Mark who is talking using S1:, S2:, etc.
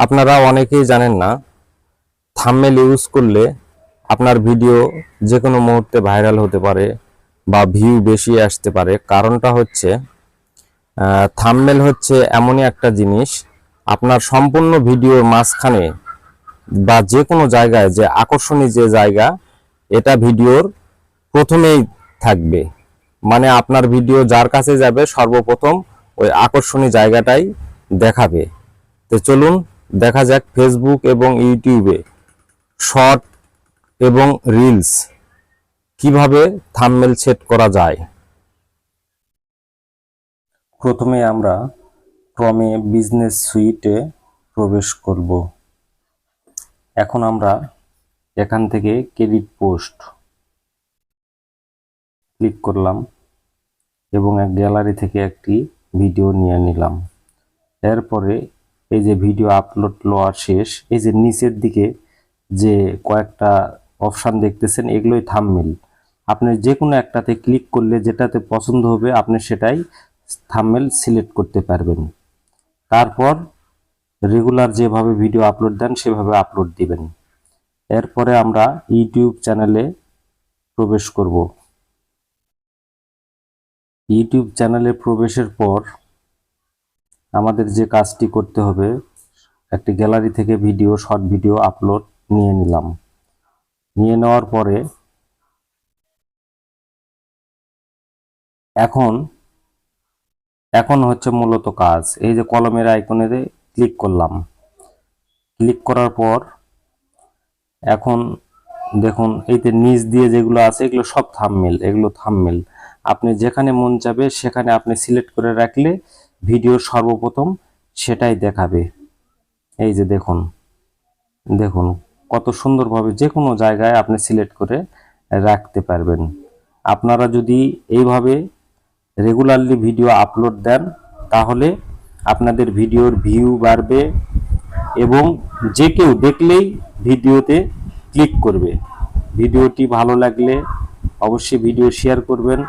S1: আপনারা অনেকেই জানেন না থাম্বনেল ইউজ করলে আপনার ভিডিও যে কোনো মুহূর্তে ভাইরাল হতে পারে বা ভিউ বেশি আসতে পারে। কারণটা হচ্ছে থাম্বনেল হচ্ছে এমনই একটা জিনিস, আপনার সম্পূর্ণ ভিডিওর মাঝখানে বা যে কোনো জায়গায়, যে আকর্ষণীয় যে জায়গা, এটা ভিডিওর প্রথমেই থাকবে। মানে আপনার ভিডিও যার কাছে যাবে, সর্বপ্রথম ওই আকর্ষণীয় জায়গাটাই দেখাবে। তো চলুন দেখা যাক ফেসবুক এবং ইউটিউবে শর্ট এবং রিলস কীভাবে থাম্বনেল সেট করা যায়। প্রথমে আমরা ক্রমে বিজনেস সুইটে প্রবেশ করব। এখন আমরা এখান থেকে ক্রেডিট পোস্ট ক্লিক করলাম এবং এক গ্যালারি থেকে একটি ভিডিও নিয়ে নিলাম। এরপরে এই যে ভিডিও আপলোড লওয়া শেষ, এই যে নিচের দিকে যে কয়েকটা অপশান দেখতেছেন, এগুলোই থাম্বনেল আপনি যে কোনো একটাতে ক্লিক করলে যেটাতে পছন্দ হবে, আপনি সেটাই থাম্বনেল সিলেক্ট করতে পারবেন। তারপর রেগুলার যেভাবে ভিডিও আপলোড দেন, সেভাবে আপলোড দিবেন। এরপরে আমরা ইউটিউব চ্যানেলে প্রবেশ করব। ইউটিউব চ্যানেলে প্রবেশের পর আমাদের যে কাজটি করতে হবে, একটি গ্যালারি থেকে ভিডিও, শর্ট ভিডিও আপলোড নিয়ে নিলাম। নিয়ে নেওয়ার পরে এখন এখন হচ্ছে মূলত কাজ। এই যে কলমের আইকনে ক্লিক করলাম। ক্লিক করার পর এখন দেখুন এইতে নিচ দিয়ে যেগুলো আছে, এগুলো সব থামমেল এগুলো থামমেল আপনি যেখানে মন যাবে সেখানে আপনি সিলেক্ট করে রাখলে ভিডিওর সর্বপ্রথম সেটাই দেখাবে। এই যে দেখুন দেখুন কত সুন্দরভাবে যে কোনো জায়গায় আপনি সিলেক্ট করে রাখতে পারবেন। আপনারা যদি এইভাবে রেগুলারলি ভিডিও আপলোড দেন, তাহলে আপনাদের ভিডিওর ভিউ বাড়বে এবং যে কেউ দেখলেই ভিডিওতে ক্লিক করবে। ভিডিওটি ভালো লাগলে অবশ্যই ভিডিও শেয়ার করবেন।